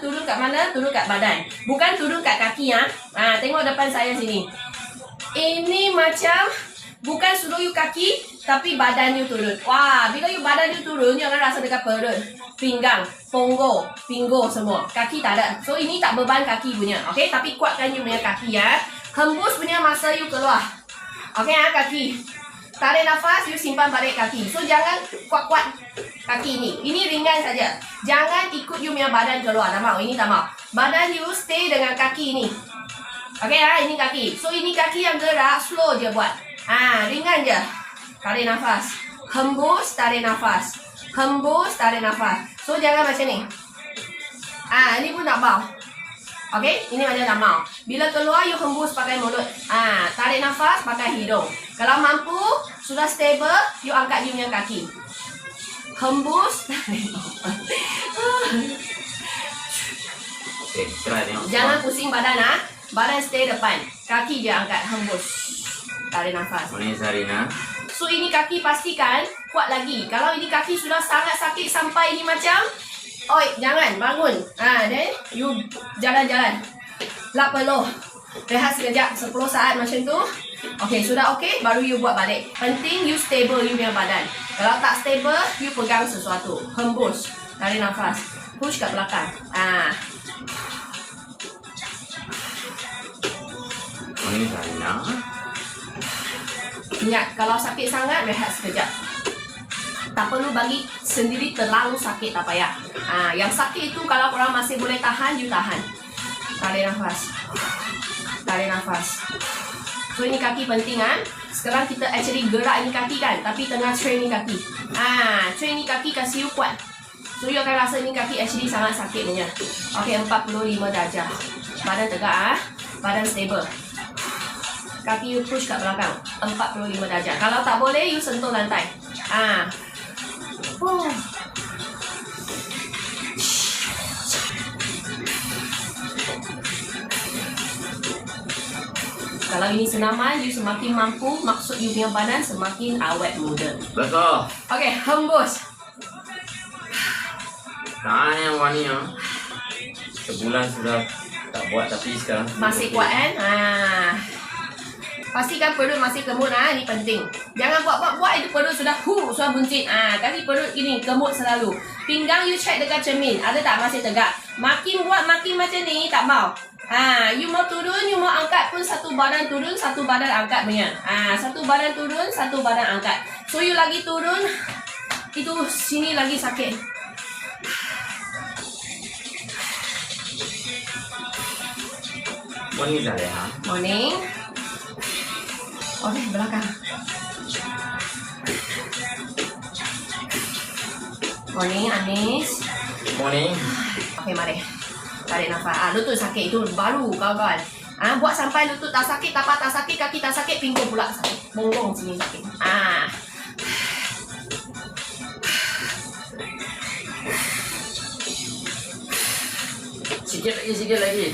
Turun kat mana? Turun kat badan. Bukan turun kat kaki ya. Ha, tengok depan saya sini. Ini macam bukan suruh you kaki tapi badan you turun. Wah, bila you badan you turun, you akan rasa dekat perut, pinggang, punggung, pinggul semua. Kaki tak ada. So ini tak beban kaki punya. Okay, tapi kuatkan you punya kaki ya. Hembus punya masa you keluar. Okay ya, kaki. Tarik nafas, you simpan balik kaki. So jangan kuat-kuat kaki ni. Ini ringan saja. Jangan ikut you punya badan keluar. Tak mau, ini tak mau. Badan you stay dengan kaki ni. Okay ah, ini kaki. So ini kaki yang gerak, slow je buat. Ah, ringan je. Tarik nafas. Hembus, tarik nafas. Hembus, tarik nafas. So jangan macam ni. Ah, ini pun tak mau. Okay, ini macam tak mau. Bila keluar, you hembus pakai mulut. Ah, tarik nafas pakai hidung. Kalau mampu, sudah stable, you angkat you punya kaki. Hembus, tarik nafas. Okey. Jangan pusing badan ah. Badan stay depan. Kaki je angkat hembus. Tarik nafas. Ini Sarina. So ini kaki pastikan kuat lagi. Kalau ini kaki sudah sangat sakit sampai ini macam Oi, jangan bangun. Ah, then you jalan-jalan. Lap peluh. Rehat sekejap 10 saat macam tu. Okay, sudah okay, baru you buat balik. Penting you stable you punya badan. Kalau tak stable, you pegang sesuatu. Hembus. Tarik nafas. Push kat belakang. Ah, Ini Sarina. Ingat, kalau sakit sangat, rehat sekejap. Tak perlu bagi sendiri terlalu sakit, tak payah. Ha, yang sakit itu kalau korang masih boleh tahan, you tahan. Tarik nafas. Tarik nafas. So, ini kaki penting kan? Sekarang kita actually gerak ini kaki kan? Tapi tengah train ni kaki. Ah, train ni kaki kasih you kuat. So, you akan rasa ini kaki actually sangat sakit punya. Okay, 45 darjah. Badan tegak ah. Badan stable. Kaki you push kat belakang 45 darjah Kalau tak boleh you sentuh lantai Ah. Oh. Kalau ini senaman, you semakin mampu, maksud you punya badan semakin awet muda. Betul. Okay, hembus. Tangan yang wani yang sebulan sudah tak buat tapi sekarang Masih kuat kan? Ha. Pastikan perut masih kemut ah, ni penting. Jangan buat-buat-buat itu perut sudah hu, sudah buncit. Ah, kasi perut ini kemut selalu. Pinggang you check dekat cermin, ada tak masih tegak? Makin buat makin macam ni tak mau. Ha, you mau turun, you mau angkat pun satu badan turun, satu badan angkat punya. Ha, satu badan turun, satu badan angkat. So you lagi turun, itu sini lagi sakit. Wani Sarina. Morning. Okay, belakang. Morning, Anis. Morning. Okay, mari. Tarik nafas. Ah, lutut sakit itu baru kawan-kawan. Ah, buat sampai lutut tak sakit, tapak tak sakit, kaki tak sakit, pinggul pula sakit. Bonggong sini sakit. Ah. Sikit lagi, sikit lagi.